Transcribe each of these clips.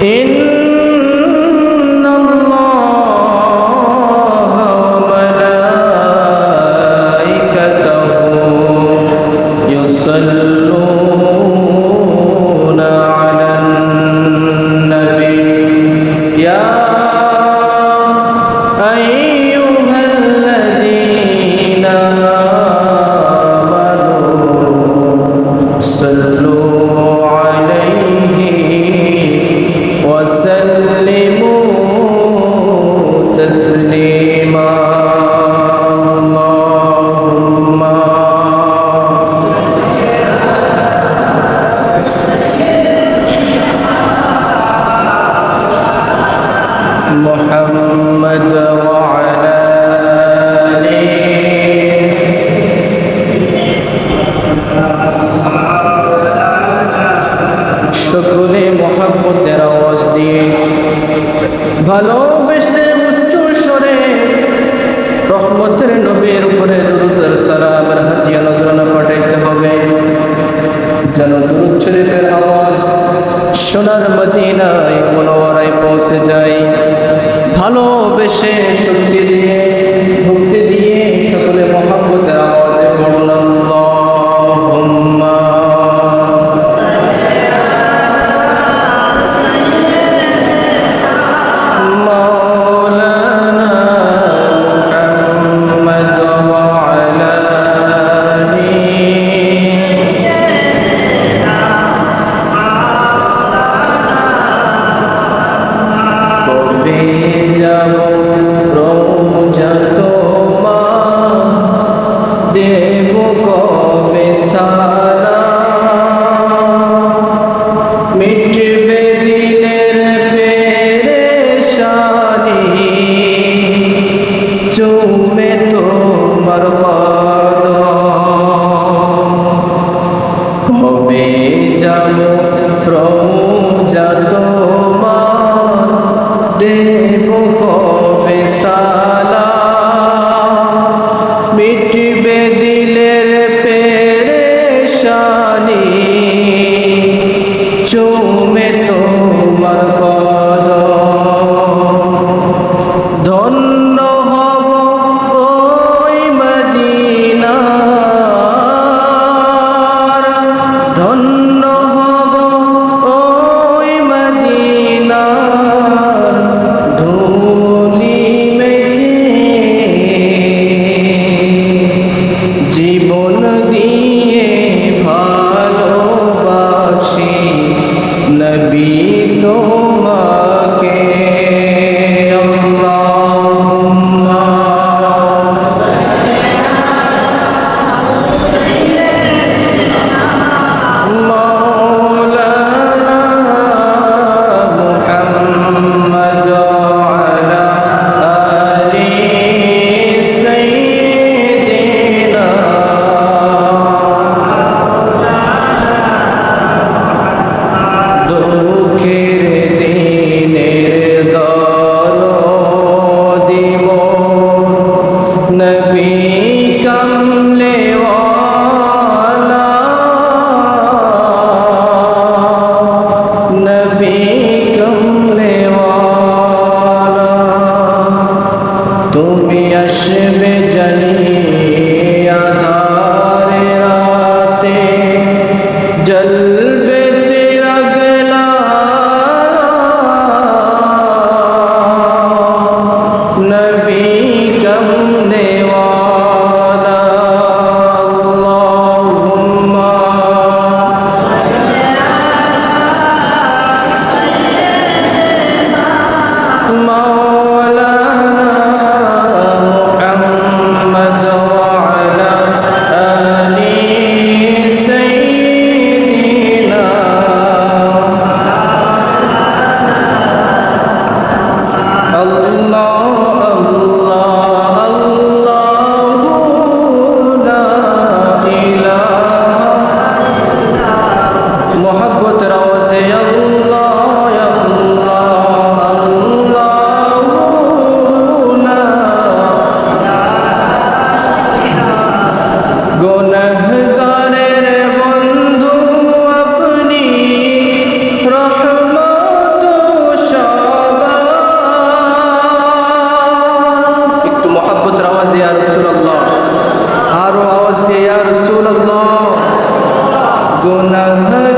in ভালোবেসে উচ্চ স্বরে রহমতের নবীর উপরে দুরুদের সালামের হাতিয়া নজরানা পাঠাইতে হবে। যেন দুরুদ শরীফের আওয়াজ সোনার মদিনায় মনোয়ারায় পৌঁছে যায়। ভালোবেসে শক্তি দিয়ে مولانا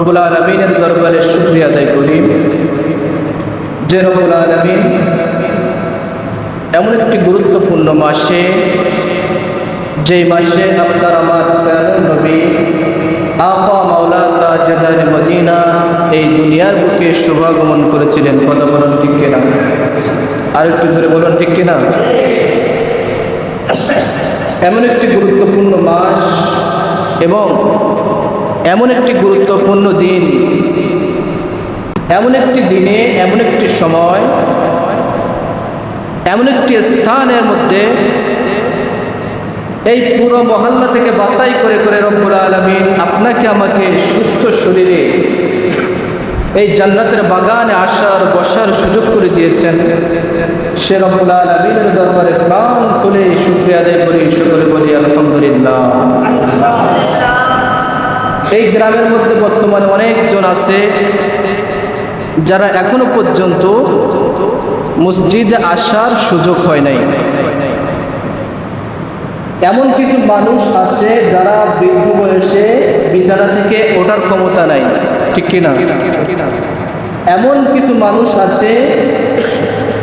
রব্বুল আলমিনের দরবারে শুক্রিয়া আদায় করি। যে রব্বুল আলমিন এমন একটি গুরুত্বপূর্ণ মাসে যেই মাসে আপনার আমার নবী আপা মাওলা তাজাদার মদিনা এই দুনিয়ার বুকে শুভাগমন করেছিলেন। কথা বলুন ঠিক কিনা? আর একটু ধরে বলুন ঠিক কিনা? এমন একটি গুরুত্বপূর্ণ মাস এবং এমন একটি গুরুত্বপূর্ণ দিন, এমন একটি দিনে, এমন একটি সময়, এমন একটি স্থানের মধ্যে এই পুরো মহল্লা থেকে বাছাই করে করে রব্বুল আলমিন আপনাকে আমাকে সুস্থ শরীরে এই জান্নাতের বাগানে আসার, বসার সুযোগ করে দিয়েছেন। সে রব্বুল আলমিনের দরবারে প্রাণ খুলে শুক্রিয়া আদায় করি, শুক্রে বলি আলহামদুলিল্লাহ। এই গ্রামের মধ্যে বর্তমানে অনেকজন আছে যারা এখনও পর্যন্ত মসজিদে আসার সুযোগ হয় নাই। এমন কিছু মানুষ আছে যারা বৃদ্ধ বয়সে বিছানা থেকে ওঠার ক্ষমতা নাই। ঠিক কিনা এমন কিছু মানুষ আছে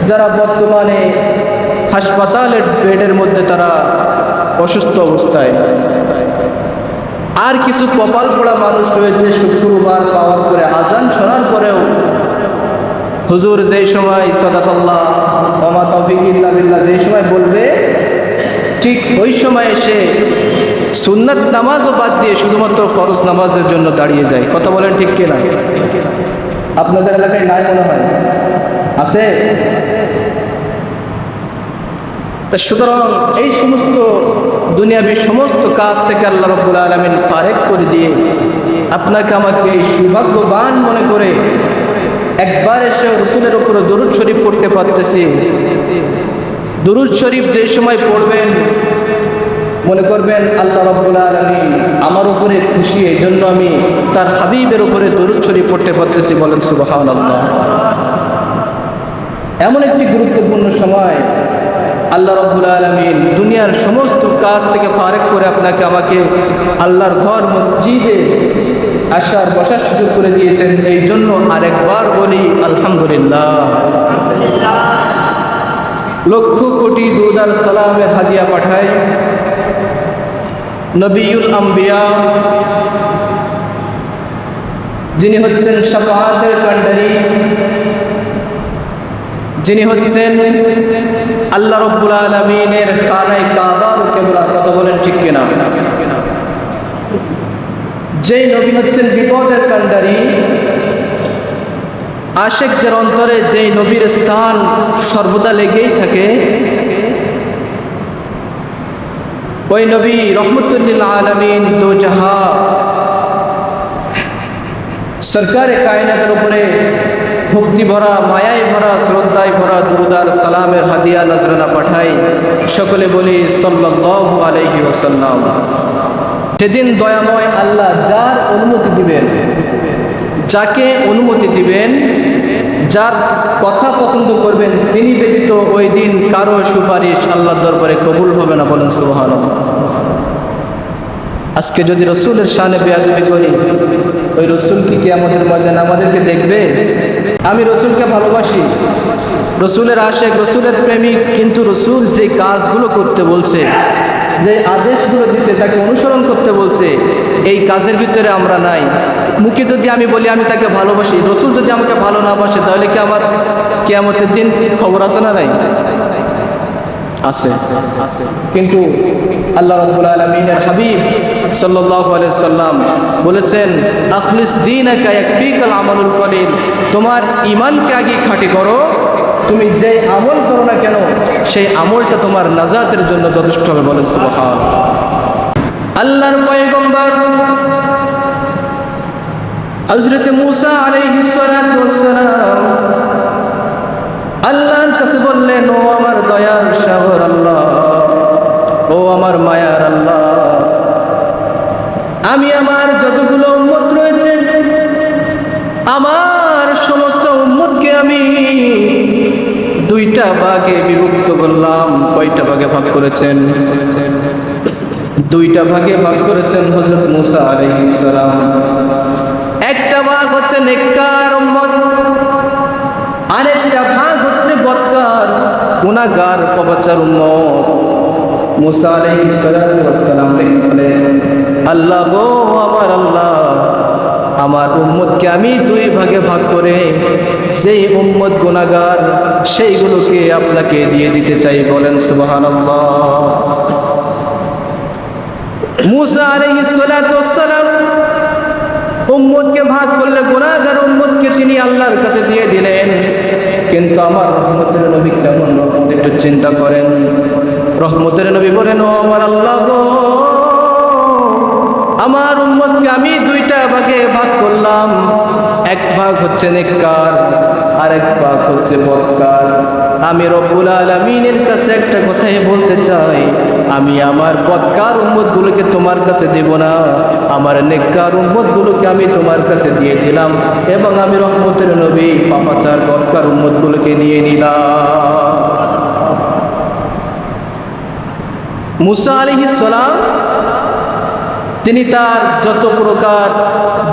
যারা বর্তমানে হাসপাতালের বেডের মধ্যে তারা অসুস্থ অবস্থায়। আর কিছু কপাল পোড়া মানুষ রয়েছে শুক্রবার পাওয়ার করে আজান শোনার পরেও। হুজুর যেই সময় সদাতল্লাহ অমা তফিক ইল্লা বিল্লাহ, যেই সময় বলবে, ঠিক ওই সময় এসে সুন্নাত নামাজও বাদ দিয়ে শুধুমাত্র ফরজ নামাজের জন্য দাঁড়িয়ে যায়। কথা বলেন ঠিক কিনা? আপনাদের এলাকায় নাই মনে হয়? আছে? তা সুতরাং এই সমস্ত দুনিয়াবি সমস্ত কাজ থেকে আল্লাহ রব্বুল আলমিন ফারেক করে দিয়ে আপনাকে আমাকে এই সৌভাগ্যবান মনে করে একবার এসে রসুলের উপরে দরুদ শরীফ পড়তে পারতেছি। দরুদ শরীফ যে সময় পড়বেন, মনে করবেন আল্লাহ রব্বুল আলমিন আমার উপরে খুশি এই জন্য আমি তার হাবিবের উপরে দরুদ শরীফ পড়তে পারতেছি বলেন সুবাহ এমন একটি গুরুত্বপূর্ণ সময় আল্লাহ রব্বুল আলমিন দুনিয়ার সমস্ত কাজ থেকে ফারেক করে আপনাকে আমাকে আল্লাহর ঘর, মসজিদে আসার বসার সুযোগ করে দিয়েছেন। এই জন্য আরেকবার বলি, আলহামদুলিল্লাহ। লক্ষ কোটি দুদার সালামের হাদিয়া পাঠায় নবিউল আম্বিয়া, যিনি হচ্ছেন সাফাতের কান্ডারি যিনি হচ্ছেন আল্লাহ রব্বুল আলমিনের খানায় কাবার কেবলা, কথা বলেন ঠিক কিনা? যেই নবী হচ্ছেন বিপদের কান্ডারি আশেকদের অন্তরে যেই নবীর স্থান সর্বদা লেগেই থাকে, ওই নবী রহমতুল্লাহ আলমিন দো জাহা সরকারে কায়নাতের উপরে ভক্তি ভরা মায়ায় ভরা শ্রদ্ধায় ভরা দুরুদার সালামের হাদিয়া নজরানা পাঠাই। সকলে বলি আলাইহি ওয়াসাল্লাম। সেদিন দয়াময় আল্লাহ যার অনুমতি দিবেন, যাকে অনুমতি দিবেন, যার কথা পছন্দ করবেন, তিনি ব্যতীত ওই দিন কারও সুপারিশ আল্লাহর দরবারে কবুল হবে না বলেন সুবহান আজকে যদি রসুলের শানে বেয়াদবি করি, ওই রসুল কি কি আমাদের ময়দান আমাদেরকে দেখবে? আমি রসুলকে ভালোবাসি। রসুলের আশেক, রসুলের প্রেমিক, কিন্তু রসুল যে কাজগুলো করতে বলছে, যে আদেশগুলো দিছে, তাকে অনুসরণ করতে বলছে, এই কাজের ভিতরে আমরা নাই। মুখে যদি আমি বলি, আমি তাকে ভালোবাসি, রসুল যদি আমাকে ভালো না বাসে, তাহলে কি আমার কেয়ামতের দিন খবর আছে না নাই? আছে। কিন্তু আল্লাহ রাব্বুল আলামিনের হাবিব সাল্লাম বলেছেন, আখলিস আমালুল কলিল। তোমার ঈমানকে আগে করো। তুমি যে আমল করো না কেন, সেই আমলটা তোমার নাজাতের জন্য যথেষ্ট হবে সুবহান আল্লাহর পয়গম্বর হযরত মূসা আল্লাহর কাছে বললেন, ও আমার দয়ার সাগর আল্লাহ, ও আমার মায়ার আল্লাহ। আমি আমার যতগুলো উম্মত রয়েছে, আমার সমস্ত উম্মতকে আমি দুইটা ভাগে বিভক্ত করলাম। কয়টা ভাগে ভাগ করেছেন? দুইটা ভাগে ভাগ করেছেন হজরত মুসা আলাইহিস সালাম। একটা ভাগ হচ্ছে নেককার উম্মত, আরেকটা ভাগ হচ্ছে বদকার, গুনাহগার পবাচার উম্মত। মুসা আলাইহিস সালাতু ওয়াস সালাম বলেন আল্লাহ গো, আমার আল্লাহ, আমার উম্মতকে আমি দুই ভাগে ভাগ করে সেই উম্মত গুনাহগার, সেইগুলোকে আপনাকে দিয়ে দিতে চাই, বলেন সুবহানাল্লাহ। মুসা ওয়াস উম্মতকে ভাগ করলে গুনাহগার উম্মতকে তিনি আল্লাহর কাছে দিয়ে দিলেন। কিন্তু আমার রহমতের নবী কেমন একটু চিন্তা করেন। রহমতের নবী বলেন, ও আমার আল্লাহ গো আমার উম্মতকে আমি দুইটা ভাগে ভাগ করলাম। এক ভাগ হচ্ছে নেককার আর এক ভাগ হচ্ছে বদকার আমি রব্বুল আলমিনের কাছে একটা কথাই বলতে চাই, আমি আমার বদকার উম্মতগুলোকে তোমার কাছে দেব না, আমার নেককার উম্মতগুলোকে আমি তোমার কাছে দিয়ে দিলাম এবং আমি রহমতের নবী, পাপাচার বদকার উম্মতগুলোকে নিয়ে নিলাম মুসা আলিহিস তিনি তার যত প্রকার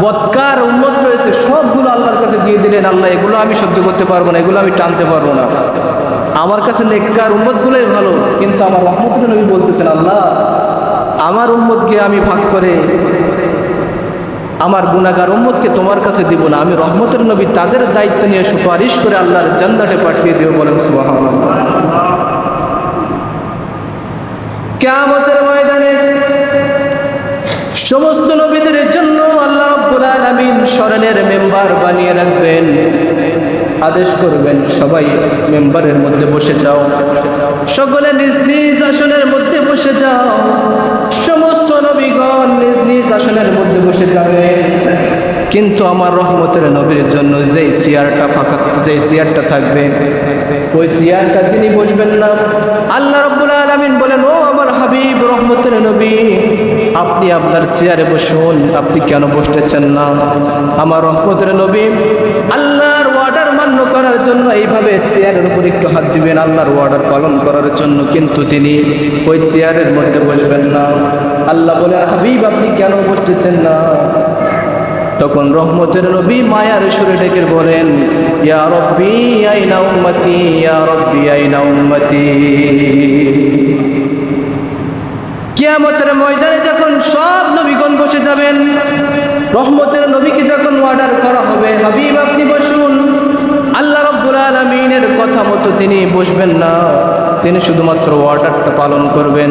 বৎকার উন্মত রয়েছে, সবগুলো আল্লাহর কাছে দিয়ে দিলেন, আল্লাহ, এগুলো আমি সহ্য করতে পারব না, এগুলো আমি টানতে পারব না। আমার কাছে নেককার উম্মতগুলোই ভালো, কিন্তু আমার রহমতুল নবী বলতেছেন, আল্লাহ, আমার উম্মতকে আমি ভাগ করে, আমার গুণাগার উম্মতকে তোমার কাছে দিব না। আমি রহমতের নবী তাদের দায়িত্ব নিয়ে সুপারিশ করে আল্লাহর জান্নাতে পাঠিয়ে দিও বলেন, সুবহানাল্লাহ। কিয়ামতের ময়দানে সমস্ত নবীদের জন্য আল্লাহ আলামিন স্মরণের মেম্বার বানিয়ে রাখবেন। আদেশ করবেন, সবাই মেম্বারের মধ্যে বসে যাও। সকলে নিজ নিজ আসনের মধ্যে বসে যাও। সমস্ত নবীগণ নিজ নিজ আসনের মধ্যে বসে যাবে। কিন্তু আমার রহমতের নবীর জন্য যেই চেয়ারটা ফাঁকা, যেই চেয়ারটা থাকবে, ওই চেয়ারটা তিনি বসবেন না। আল্লাহ রব্বুল আলামিন বলেন, ও হাবিব রহমতের নবী, আপনি আপনার চেয়ারে বসুন, আপনি কেন বসতেছেন না? আমার রহমতের নবী, আল্লাহর ওয়ার্ডার মান্য করার জন্য এইভাবে চেয়ারের উপর একটু হাত দিবেন, আল্লাহর অর্ডার পালন করার জন্য কিন্তু তিনি ওই চেয়ারের মধ্যে বসবেন না। আল্লাহ বলে, হাবিব, আপনি কেন বসতেছেন না? তখন রহমতের নবী মায়ার সুরে ডেকে বলেন, ইয়া রব্বি, আইনা উম্মতি, ইয়া রব্বি, আইনা উম্মতি। কিয়ামতের ময়দানে যখন সব নবীগণ বসে যাবেন, রহমতের নবীকে যখন অর্ডার করা হবে, হাবিব আপনি বসুন। আল্লাহ রব্বুল আলমিনের কথা মতো তিনি বসবেন না। তিনি শুধুমাত্র অর্ডারটা পালন করবেন।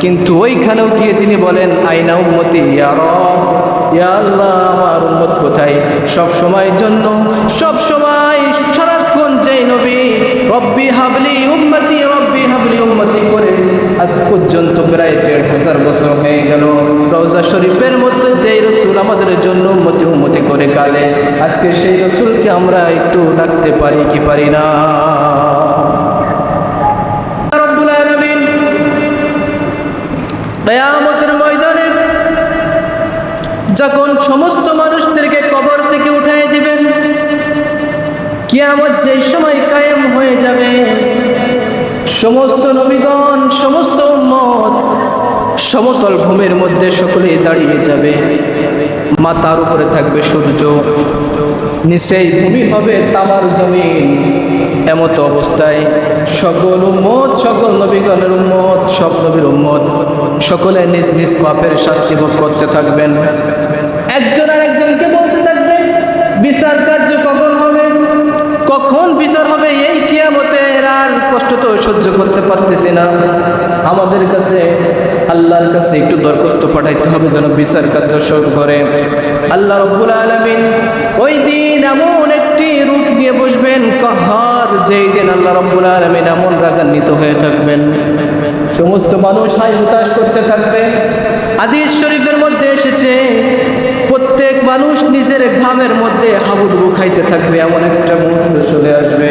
কিন্তু ওইখানেও গিয়ে তিনি বলেন, আইনা উম্মতি, ইয়া রব, ইয়া আল্লাহ, আমার উম্মত কোথায়? সব সময়ের জন্য, সব সময় সারাক্ষণ যেই নবী, রব্বি হাবলি উম্মতি, রব্বি হাবলি উম্মতি করে আজ পর্যন্ত প্রায় দেড় হাজার বছর হয়ে গেল। রওজা শরীফের মধ্যে যেই রসুল আমাদের জন্য উম্মতি উম্মতি করে কালে আজকে সেই রসুলকে আমরা একটু ডাকতে পারি কি পারি না। আলামিন ময়দানে যখন সমস্ত মানুষদেরকে কবর থেকে উঠাই দিবেন, কিয়ামত যেই সময় কায়েম হয়ে যাবে সমস্ত নবীগণ, সমস্ত উম্মত সমতল ভূমির মধ্যে সকলে দাঁড়িয়ে যাবে। মাথার উপরে থাকবে সূর্য। নিচেই ভূমি হবে তামার জমিন। এমত অবস্থায় সকল উম্মত, সকল নবীগণের উম্মত, সব নবীর উম্মত সকলে নিজ নিজ পাপের শাস্তি ভোগ করতে থাকবেন। একজন আর একজনকে বলতে থাকবে, বিচার কার্য কষ্ট তো সহ্য করতে পারতেছি না। আমাদের কাছে আল্লাহর কাছে একটু দরখাস্ত পাঠাইতে হবে যেন বিচার কার্য শুরু করে। আল্লাহ রব্বুল আলমিন ওই দিন এমন একটি রূপ নিয়ে বসবেন, কাহার যেই দিন আল্লাহ রব্বুল আলমিন এমন রাগান্বিত হয়ে থাকবেন। সমস্ত মানুষ হাই হতাশ করতে থাকবে। আদিস শরীফের মধ্যে এসেছে, প্রত্যেক মানুষ নিজের ঘামের মধ্যে হাবুডুবু খাইতে থাকবে, এমন একটা মুহূর্ত চলে আসবে।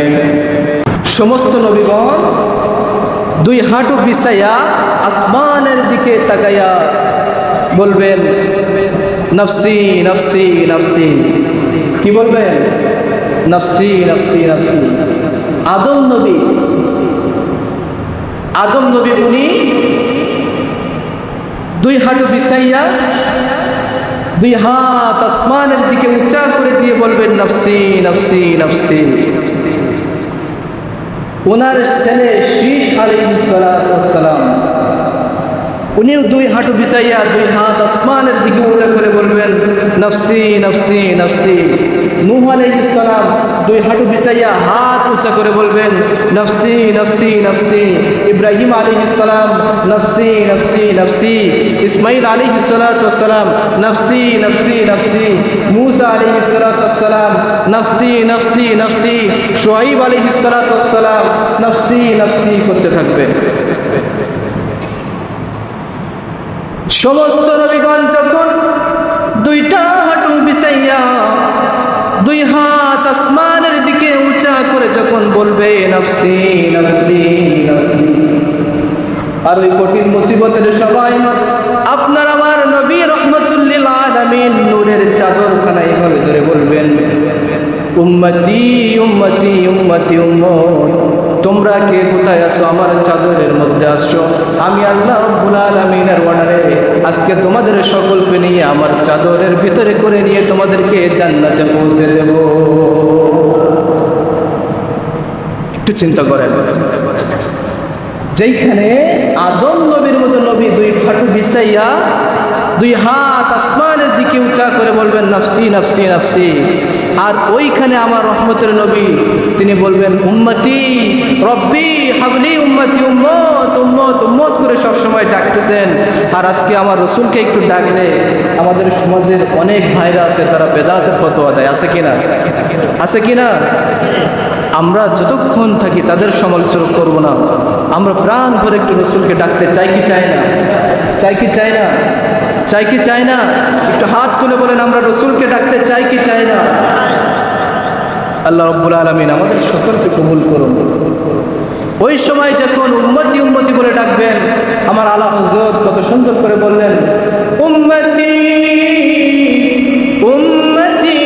সমস্ত নবীগণ দুই হাঁটু বিছাইয়া আসমানের দিকে তাকাইয়া বলবেন, নফসি নফসি নফসি। কি বলবেন? নফসি নফসি নফসি। আদম নবী আদম নবী উনি দুই হাঁটু বিছাইয়া দুই হাত আসমানের দিকে উঁচা করে দিয়ে বলবেন, নফসি নফসি নফসি। ওনার ছেলে শীষ আলাইসালাম উনিও দুই হাঁটু বিছাইয়া দুই হাত আসমানের দিকে উঁচা করে বলবেন, নফসি নফসি নফসি। নূহ আলাইসালাম দুই হাঁটু বিছাইয়া হাত উঁচা করে বলবেন, নফসি নফসি নফসি। ইব্রাহিম আলাইসালাম নফসি নফসি নফসি। ইসমাইল আলাইসালাম নফসি নফসি নফসি। মুসা আলাইসালাম নফসি নফসি নফসি। শোয়াইব আলাইসালাম নফসি নফসি, করতে থাকবে। সমস্ত নবীগণ যখন দুইটা হাঁটু বিছাইয়া, দুই হাত আসমানের দিকে উঁচা করে যখন বলবে, নফসি নফসি নফসি। আর ওই কঠিন মুসিবতের সবাই আপনার আমার নবী রহমতুল্লিল আলামিন নূরের চাদর খানা এইভাবে ধরে বলবেন, উম্মতি উম্মতি উম্মতি, উম্মত। তোমরা কে কোথায় আসো আমার চাদরের মধ্যে আসো আমি আল্লাহ রব্বুল আলামিনের অর্ডারে আজকে তোমাদের সকলকে নিয়ে আমার চাদরের ভিতরে করে নিয়ে তোমাদেরকে জান্নাতে পৌঁছে দেব। একটু চিন্তা করেন। যেইখানে আদম নবীর মতো নবী দুই ফাটু বিছাইয়া দুই হাত আসমানের দিকে উঁচা করে বলবেন, নফসি নফসি নফসি। আর ওইখানে আমার রহমতের নবী, তিনি বলবেন, উম্মতি, রব্বি হাবলি উম্মতি, উম্মত উম্মত উম্মত করে সবসময় ডাকতেছেন। আর আজকে আমার রসুলকে একটু ডাকলে আমাদের সমাজের অনেক ভাইরা আছে, তারা বেদাতের ফতোয়া দেয়। আছে কিনা? আছে কিনা? আমরা যতক্ষণ থাকি তাদের সমালোচনা করব না। আমরা প্রাণ ভরে একটু রসুলকে ডাকতে চাই কি চাই না? চাই কি চাই না? চাই কি চাই না? একটু হাত তুলে বলেন, আমরা রসুলকে ডাকতে চাই কি চাই না? আল্লাহ রব্বুল আলমিন আমাদের সকলকে কবুল করুন। ওই সময় যখন উম্মতি উম্মতি বলে ডাকবেন, আমার আলা হজরত কত সুন্দর করে বললেন, উম্মতি উম্মতি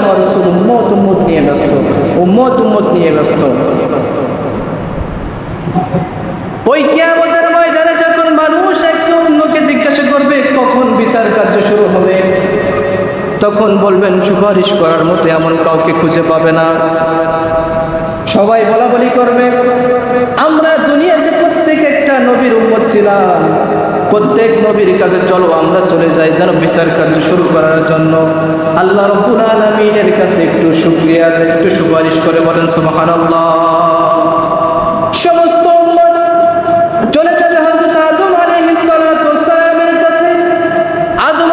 আমার রসুল উম্মত উম্মত নিয়ে ব্যস্ত। উম্মত উম্মত নিয়ে ব্যস্ত। ওই ময়দানে যখন মানুষ অন্যকে জিজ্ঞাসা করবে, কখন বিচার কার্য শুরু হবে, তখন বলবেন, সুপারিশ করার মতো এমন কাউকে খুঁজে পাবে না। সবাই বলা বলি করবে, আমরা দুনিয়াতে প্রত্যেক একটা নবীর উম্মত ছিলাম। প্রত্যেক নবীর কাছে চলো, আমরা চলে যাই যেন বিচার কার্য শুরু করার জন্য। আল্লাহ রব্বুল আলমিনের কাছে একটু শুক্রিয়া, একটু সুপারিশ করে বলেন, সুবহানাল্লাহ। সমস্ত চলে যাবে আদম আলাইহিস সালাতু ওয়াস কাছে। আদম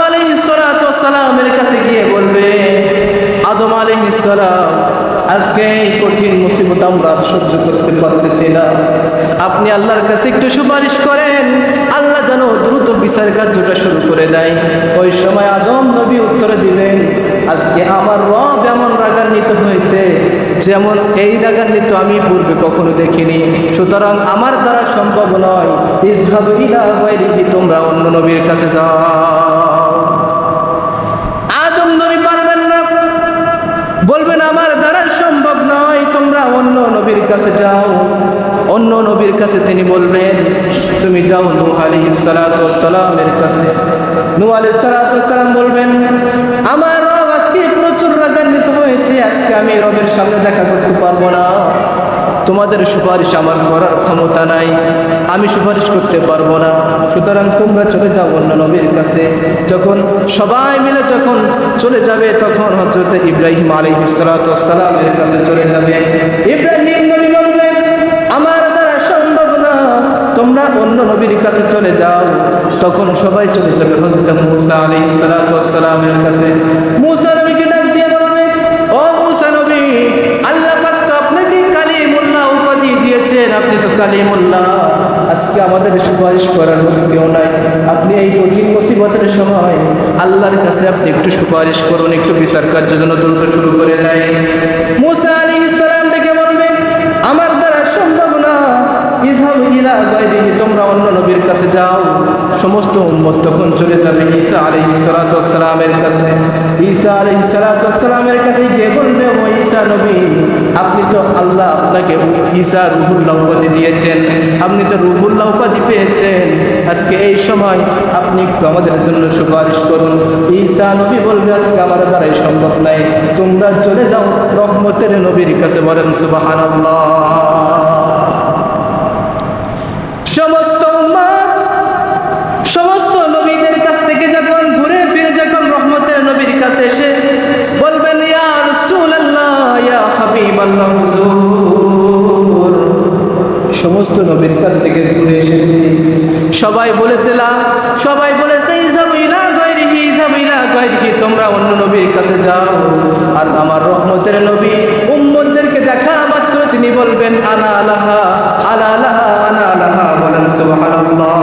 কাছে গিয়ে বলবে, আদম আজকে এই কঠিন মুসিবত আমরা সহ্য করতে পারতেছি না। আপনি আল্লাহর কাছে একটু সুপারিশ করেন, আল্লাহ যেন দ্রুত বিচার কার্যটা শুরু করে দেয়। ওই সময় আদম নবী উত্তরে দিলেন, আজকে আমার রব এমন রাগান্বিত হয়েছে, যেমন এই রাগান্বিত আমি পূর্বে কখনো দেখিনি। সুতরাং আমার দ্বারা সম্ভব নয়। ইসহাবু ইলা তোমরা অন্য নবীর কাছে যাও। আদম নবী পারবেন না। বলবেন, আমার দ্বারা সম্ভব নয়, তোমরা অন্য নবীর কাছে যাও। অন্য নবীর কাছে তিনি বলবেন তুমি যাও নূহ আলাইহিস সালাতু ওয়াস সালামের কাছে। নূহ আলাইহিস সালাতু ওয়াস সালাম বলবেন, আমার রব আজকে প্রচুর রাগান্বিত হয়েছে, আজকে আমি রবের সামনে দেখা করতে পারব না। তোমাদের সুপারিশ আমার করার ক্ষমতা নাই, আমি সুপারিশ করতে পারব না। সুতরাং তোমরা চলে যাও অন্য নবীর কাছে। যখন সবাই মিলে যখন চলে যাবে, তখন হজরত ইব্রাহিম আলী আলহিসালামের কাছে চলে যাবে। ইব্রাহিম তোমরা অন্য নবীর কাছে চলে যাও। তখন সবাই চলে যাবে। হজরত মুসা আলহিসালামের কাছে। মুসা নবীকে ডাক দিয়ে বলবে, ও মুসা নবী, আল্লাহ পাক তো আপনাকে কালিমুল্লাহ উপাধি দিয়েছেন। আপনি তো কালিমুল্লাহ। আজকে আমাদের সুপারিশ করার মতো কেউ নাই। আপনি এই কঠিন মুসিবতের সময় আল্লাহর কাছে আপনি একটু সুপারিশ করুন, একটু বিচার কার্যের জন্য দ্রুত শুরু করে দেয় মুসা আলী ইসলাম ডেকে বলবে আমার দ্বারা সম্ভব না তোমরা অন্য নবীর কাছে যাও, সমস্ত তখন চলে যাবে ঈসা কাছে। ঈসা কাছে গিয়ে বলবে, ও ঈসা নবী, আপনি তো আল্লাহ আপনাকে ঈসা রুহুল্লাহ উপাধি দিয়েছেন। আপনি তো রুহুল্লাহ উপাধি পেয়েছেন। আজকে এই সময় আপনি একটু আমাদের জন্য সুপারিশ করুন। ঈসা নবী বলবে, আজকে আমার দ্বারাই সম্ভব নাই তোমরা চলে যাও রহমতের নবীর কাছে বলেন, সুবহানাল্লাহ। সমস্ত সমস্ত নবীর কাছ থেকে ঘুরে এসেছি। সবাই বলেছিলাম সবাই বলেছে তোমরা অন্য নবীর কাছে যাও। আর আমার রহমতের নবী উম্মতদেরকে দেখা মাত্র তিনি বলবেন, আনা আলাহা আলা আলাহা আনা আলাহা বলেন সুবহানাল্লাহ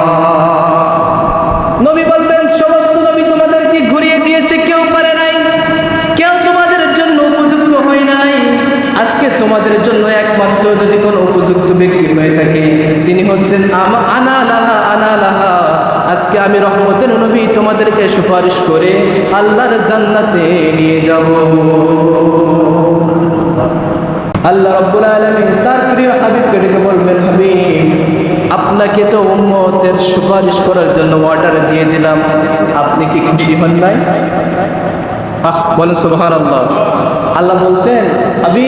নবী বলবেন সমস্ত নবী তোমাদেরকে ঘুরিয়ে দিয়েছে কেউ পারে নাই কেউ তোমাদের জন্য উপযুক্ত হয় নাই আজকে তোমাদের জন্য একমাত্র যদি কোনো উপযুক্ত ব্যক্তি হয়ে থাকে, তিনি হচ্ছেন আনা লাহা আনা লাহা আজকে আমি রহমতের নবী তোমাদেরকে সুপারিশ করে আল্লাহর জান্নাতে নিয়ে যাব। আল্লাহ রব্বুল আলামিন তার প্রিয় হাবিবকে ডেকে বলবেন, হাবিব, আপনাকে তো উম্মতের সুপারিশ করার জন্য অর্ডার দিয়ে দিলাম। আপনি কি খুশি হন নাই? আহ, বলেন সুবহান আল্লাহ বলছেন আমি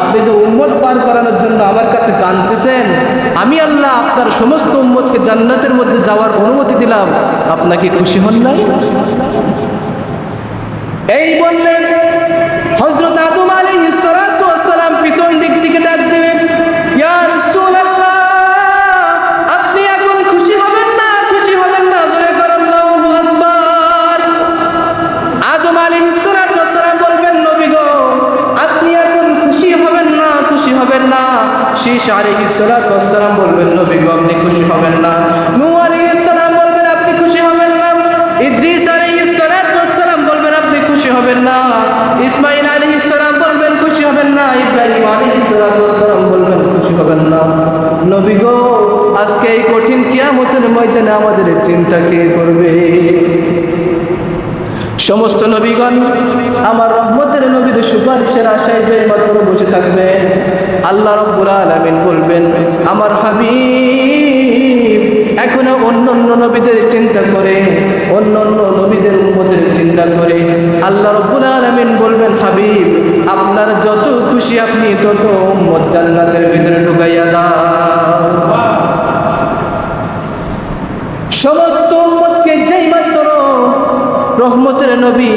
আপনি যে উম্মত পার করানোর জন্য আমার কাছে কাঁদতেছেন, আমি আল্লাহ আপনার সমস্ত উম্মতকে জান্নাতের মধ্যে যাওয়ার অনুমতি দিলাম। আপনাকে খুশি হন নাই? এই বললেন আলাইহিস সালাতু ওয়াস বলবেন, নবী আপনি খুশি হবেন না? নূহ আলাইহিস সালাম বলবেন, আপনি খুশি হবেন না? ইদ্রিস আলাইহিস সালাতু বলবেন, আপনি খুশি হবেন না? ইসমাইল সালাম বলবেন, খুশি হবেন না? ইব্রাহিম খুশি হবেন না? নবী গো, আজকে এই কঠিন কিয়ামতের ময়দানে আমাদের চিন্তা কে করবে? সমস্ত নবীগণ, আমার রহমতের নবীর সুপারিশের আশায় যে মাত্র বসে থাকবেন আল্লাহ রব্বুল আলামিন বলবেন আমার হাবিব এখনও অন্য অন্য নবীদের চিন্তা করে অন্য অন্য নবীদের উম্মতের চিন্তা করে। আল্লাহ রব্বুল আলামিন বলবেন হাবিব আপনার যত খুশি আপনি তত উম্মত জান্নাতের ভিতরে ঢুকাইয়া দাও। সমস্ত রহমতের নবী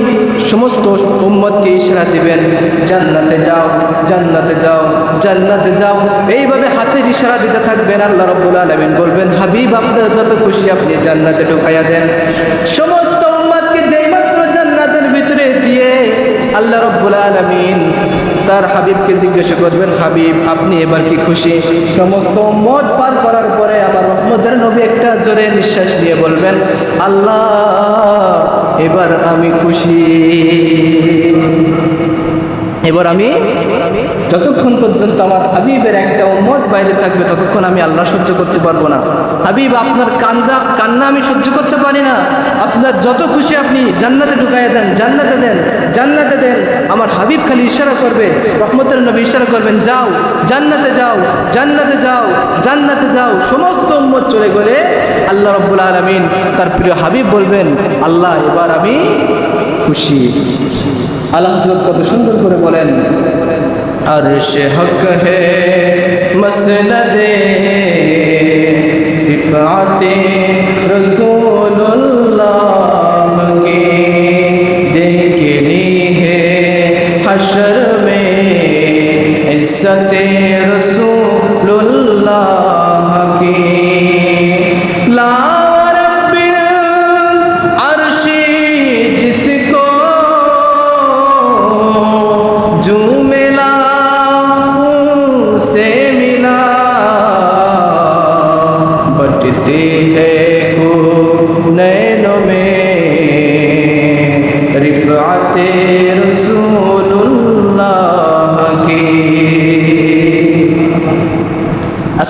সমস্ত উম্মতকে ইশারা দিবেন, জান্নাতে যাও জান্নাতে যাও জান্নাতে যাও। এইভাবে হাতের ইশারা দিতে থাকবেন আল্লাহ রব্বুল আলমিন বলবেন, হাবিব, আপনার যত খুশি আপনি জান্নাতে ঢুকাইয়া দেন। সমস্ত উম্মতকে যেই মাত্র জান্নাতের ভিতরে দিয়ে আল্লাহ রব্বুল আলামিন তার হাবিবকে জিজ্ঞাসা করবেন, হাবিব, আপনি এবার কি খুশি? সমস্ত মত পার করার পরে আমার রহমতের নবী একটা জোরে নিঃশ্বাস নিয়ে বলবেন, আল্লাহ, এবার আমি খুশি। এবার আমি যতক্ষণ পর্যন্ত আমার হাবিবের একটা উম্মত বাইরে থাকবে, ততক্ষণ আমি আল্লাহ সহ্য করতে পারব না। হাবিব, আপনার কান্দা, কান্না আমি সহ্য করতে পারি না। আপনার যত খুশি আপনি জান্নাতে ঢুকাইয়া দেন, জান্নাতে দেন জান্নাতে দেন। আমার হাবিব খালি ইশারা করবে, রহমতের নবী ইশারা করবেন, যাও, জান্নাতে যাও জান্নাতে যাও জান্নাতে যাও। সমস্ত উম্মত চলে গেলে আল্লাহ রব্বুল আলমিন তার প্রিয় হাবিব বলবেন, আল্লাহ, এবার আমি খুশি। আল্লাহ حضرت کو সুন্দর کرے বলেন عرش حق ہے مسند رفعت رسول اللہ منگی دیکھنی ہے حشر میں عزت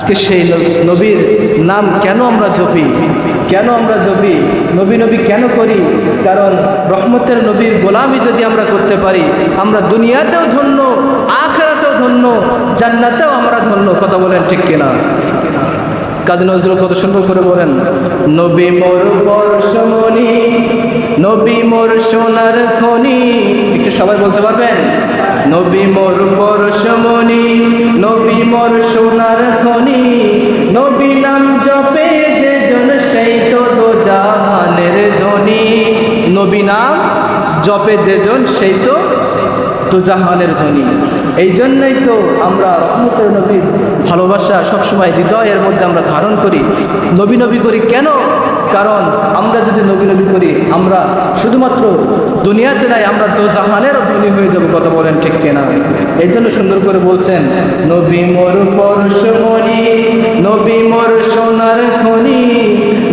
আজকে সেই নবীর নাম কেন আমরা জপি? কেন আমরা জপি? নবী নবী কেন করি? কারণ রহমতের নবীর গোলামি যদি আমরা করতে পারি, আমরা দুনিয়াতেও ধন্য, আখেরাতেও ধন্য, জান্নাতেও আমরা ধন্য। কথা বলেন ঠিক কিনা? কাজী নজরুল কত সুন্দর করে বলেন, নবী মোর বর্ষমণি নবী মোর সোনার খনি। একটু সবাই বলতে পারবেন? নবী মোর পরশমণি, নবী মোর সোনার খনি, নবী নাম জপে যে জন সেই তো জাহানের ধ্বনি নবী নাম জপে যে জন সেই তো তো জাহানের ধ্বনি এই জন্যই তো আমরা নবীর ভালোবাসা সবসময় হৃদয়ের মধ্যে আমরা ধারণ করি। নবী নবী করি কেন কারণ আমরা যদি নবী নবী করি, আমরা শুধুমাত্র দুনিয়াতে নাই আমরা তো জাহানেরও ধনী হয়ে যাব, কথা বলেন ঠিক কেনা? এই জন্য সুন্দর করে বলছেন, নবী মোর পরশমণি নবী মোর সোনার খনি,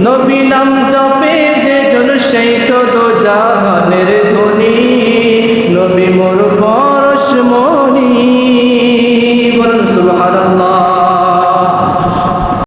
নবী নাম জপে যে জন সেই তো জাহানের ধনী, নবী মোর পর